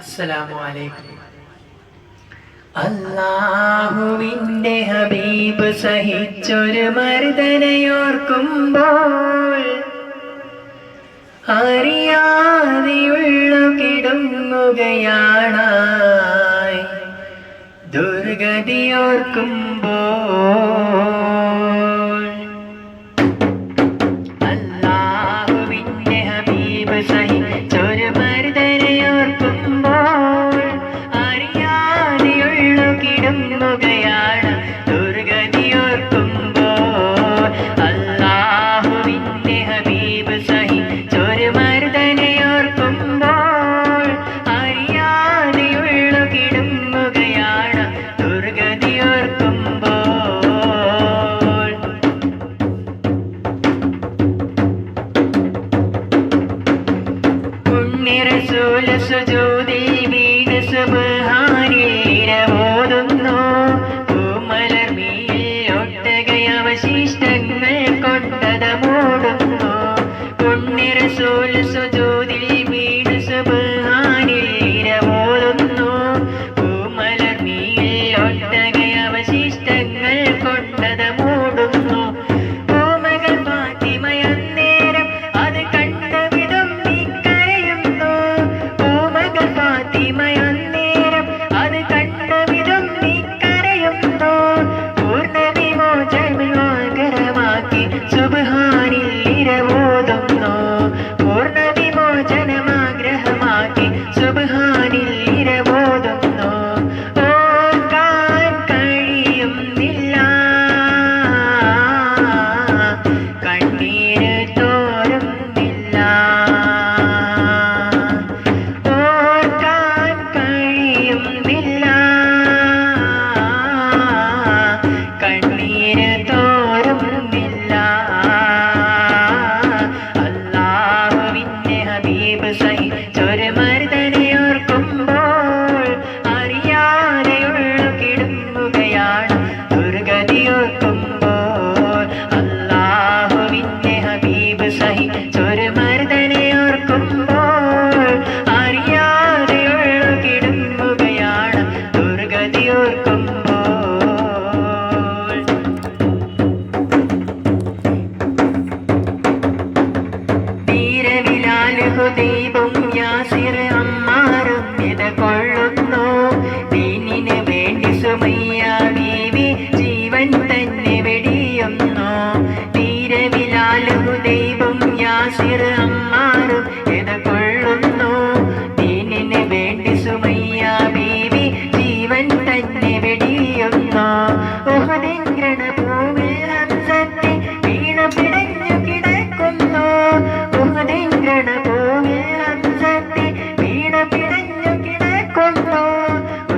അസ്സലാമു അലൈക്കും. അള്ളാഹുവിന്റെ ഹബീബ് സഹിച്ചൊരു മർദ്ദനയോർക്കുമ്പോൾ അറിയാതെയുള്ള കിടങ്ങുകയാണായി ദുർഗതിയോർക്കുമ്പോൾ এসে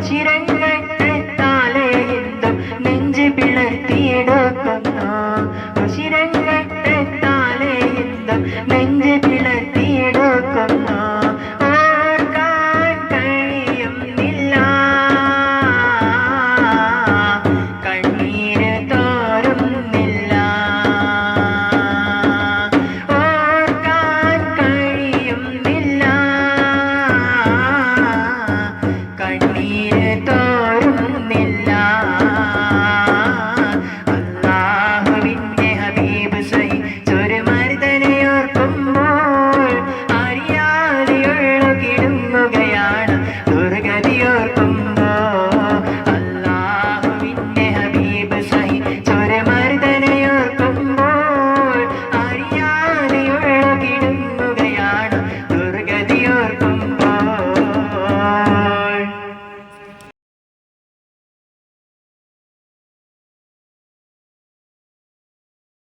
ചിരങ്ങൾ